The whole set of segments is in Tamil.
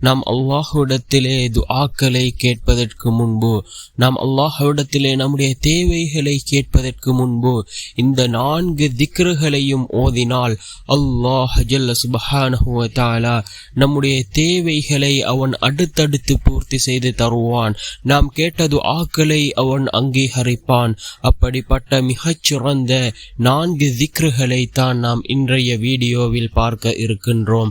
நாம் அல்லாஹ்விடத்திலே துஆக்களை கேட்பதற்கு முன்பு நாம் அல்லாஹ்விடத்திலே நம்முடைய தேவைகளை கேட்பதற்கு முன்பு இந்த நான்கு திக்ருகளையும் ஓதினால் அல்லாஹ் ஜல்ல சுபஹானஹு நம்முடைய தேவைகளை அவன் அடுத்தடுத்து பூர்த்தி செய்து தருவான். நாம் கேட்டது ஆக்களை அவன் அங்கீகரிப்பான். அப்படிப்பட்ட மிகச்சிறந்த நான்கு திக்ருகளை தான் நாம் இன்றைய வீடியோவில் பார்க்க இருக்கின்றோம்.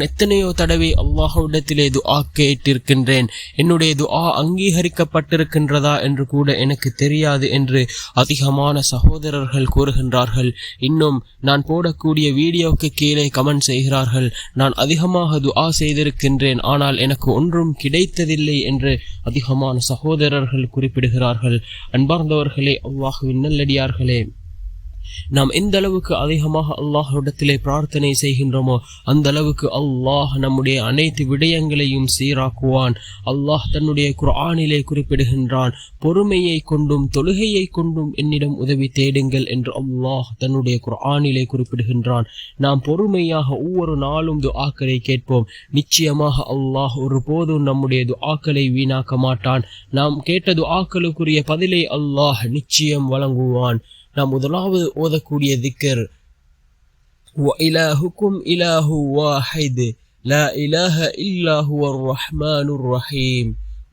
எத்தனையோ தடவை அல்லாஹ்விடத்திலே துஆ கேட்டிருக்கின்றேன். என்னுடைய துஆ அங்கீகரிக்கப்பட்டிருக்கின்றதா என்று கூட எனக்கு தெரியாது என்று அதிகமான சகோதரர்கள் கூறுகின்றார்கள். இன்னும் நான் போடக்கூடிய வீடியோவுக்கு கீழே கமெண்ட் செய்கிறார்கள். நான் அதிகமாக துஆ செய்திருக்கின்றேன் ஆனால் எனக்கு ஒன்றும் கிடைத்ததில்லை என்று அதிகமான சகோதரர்கள் குறிப்பிடுகிறார்கள். அன்பார்ந்தவர்களே அல்லாஹுவின் நல்லடியார்களே நாம் எந்த அளவுக்கு அதிகமாக அல்லாஹ்விடத்திலே பிரார்த்தனை செய்கின்றோமோ அந்த அளவுக்கு அல்லாஹ் நம்முடைய அனைத்து விடயங்களையும் சீராக்குவான். அல்லாஹ் தன்னுடைய குரானிலே குறிப்பிடுகின்றான் பொறுமையை கொண்டும் தொழுகையை கொண்டும் என்னிடம் உதவி தேடுங்கள் என்று அல்லாஹ் தன்னுடைய குரானிலே குறிப்பிடுகின்றான். நாம் பொறுமையாக ஒவ்வொரு நாளும் துஆக்களை கேட்போம். நிச்சயமாக அல்லாஹ் ஒரு போதும் நம்முடைய துஆக்களை வீணாக்க மாட்டான். நாம் கேட்ட துஆக்களுக்குரிய பதிலை அல்லாஹ் நிச்சயம் வழங்குவான். நாம் முதலாவது ஓதக்கூடிய திக்கர் وإلهكم إله واحد لا إله إلا هو الرحمن الرحيم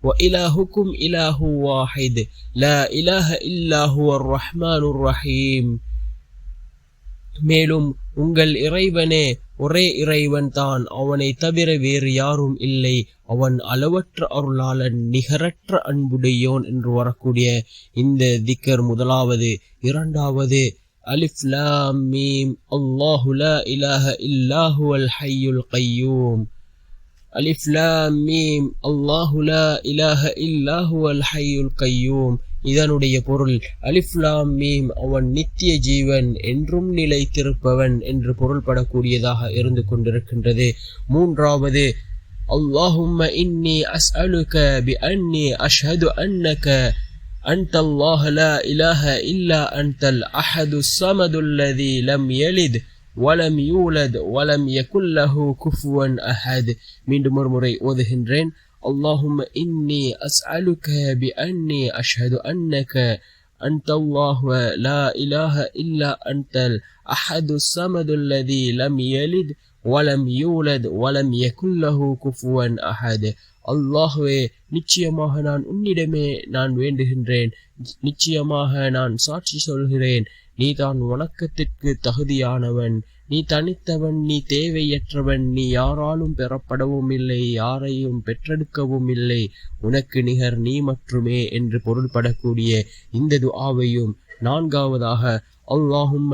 وإلهكم إله واحد لا إله إلا هو الرحمن الرحيم மேலும் உங்கள் இறைவனே ஒரே இறைவன் தான். அவனை தவிர வேறு யாரும் இல்லை. அவன் அளவற்ற அருளாளன் நிகரற்ற அன்புடையோன் என்று வரக்கூடிய இந்த திக்கர் முதலாவது. இரண்டாவது அலிஃப் லாம் மீம். அல்லாஹு லா இலாஹ இல்லாஹு அல் ஹையுல் கையூம். அலிஃப் லாம் மீம். அல்லாஹு லா இலாஹ இல்லாஹு அல் ஹையுல் கையூம். இதனுடைய பொருள் அலிஃப்லாம் மீம் அவன் நித்திய ஜீவன் என்றும் நிலைத்திருப்பவன் என்று பொருள்படக்கூடியதாக இருந்து கொண்டிருக்கின்றது மூன்றாவது اللهم إني أسألك بأني أشهد أنك أنت الله لا إله إلا أنت الأحد الصمد الذي لم يلد ولم يولد ولم يكن له كفوا أحد من مرمري وذهنرين اللهم إني أسألك بأني أشهد أنك أنت الله لا إله إلا أنت الأحد الصمد الذي لم يلد ولم يولد ولم يكن له كفوا أحد அல்லாஹுவே நிச்சயமாக நான் உன்னிடமே நான் வேண்டுகின்றேன் நிச்சயமாக நான் சாட்சி சொல்கிறேன் நீ தான் வணக்கத்திற்கு தகுதியானவன் நீ தனித்தவன் நீ தேவையற்றவன் நீ யாராலும் பெறப்படவும் இல்லை யாரையும் பெற்றெடுக்கவும் இல்லை உனக்கு நிகர் நீ மட்டுமே என்று பொருள்படக்கூடிய இந்த துஆவையும் நான்காவதாக அல்லாஹும்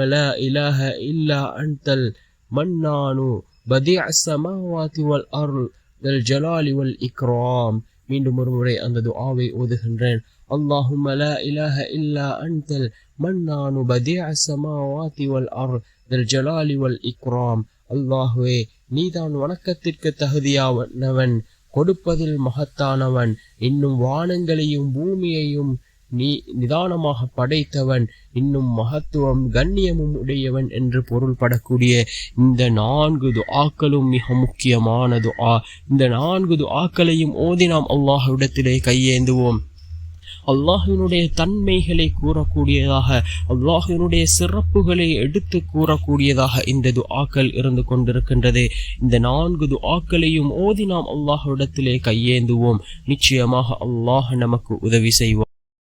இலஹ இல்லா அன்தல் மன்னானு பதி அசமாவாதி வல் அருள் தல் ஜலாலி வல் இக்ராம். மீண்டும் ஒரு முறை அந்த துஆவை ஓதுகின்றேன். அல்லாஹும் இலஹ இல்லா அன்தல் மன்னானு பதி அசமாவாதி வல் அருள் தில் இக்ராம். அல்லாஹுவே நீதான் வணக்கத்திற்கு தகுதியானவன் கொடுப்பதில் மகத்தானவன் இன்னும் வானங்களையும் பூமியையும் நீ நிதானமாக படைத்தவன் இன்னும் மகத்துவம் கண்ணியமும் உடையவன் என்று பொருள்படக்கூடிய இந்த நான்கு துஆக்களும் மிக முக்கியமானது ஆ இந்த நான்கு துஆக்களையும் ஓதி நாம் அல்லாஹ்விடத்திலே கையேந்துவோம். அல்லாஹினுடைய தன்மைகளை கூறக்கூடியதாக அல்லாஹினுடைய சிறப்புகளை எடுத்து கூறக்கூடியதாக இந்த துஆக்கள் இருந்து கொண்டிருக்கின்றது. இந்த நான்கு துஆக்களையும் ஓதி நாம் அல்லாஹ்விடத்திலே கையேந்துவோம். நிச்சயமாக அல்லாஹ் நமக்கு உதவி செய்வோம்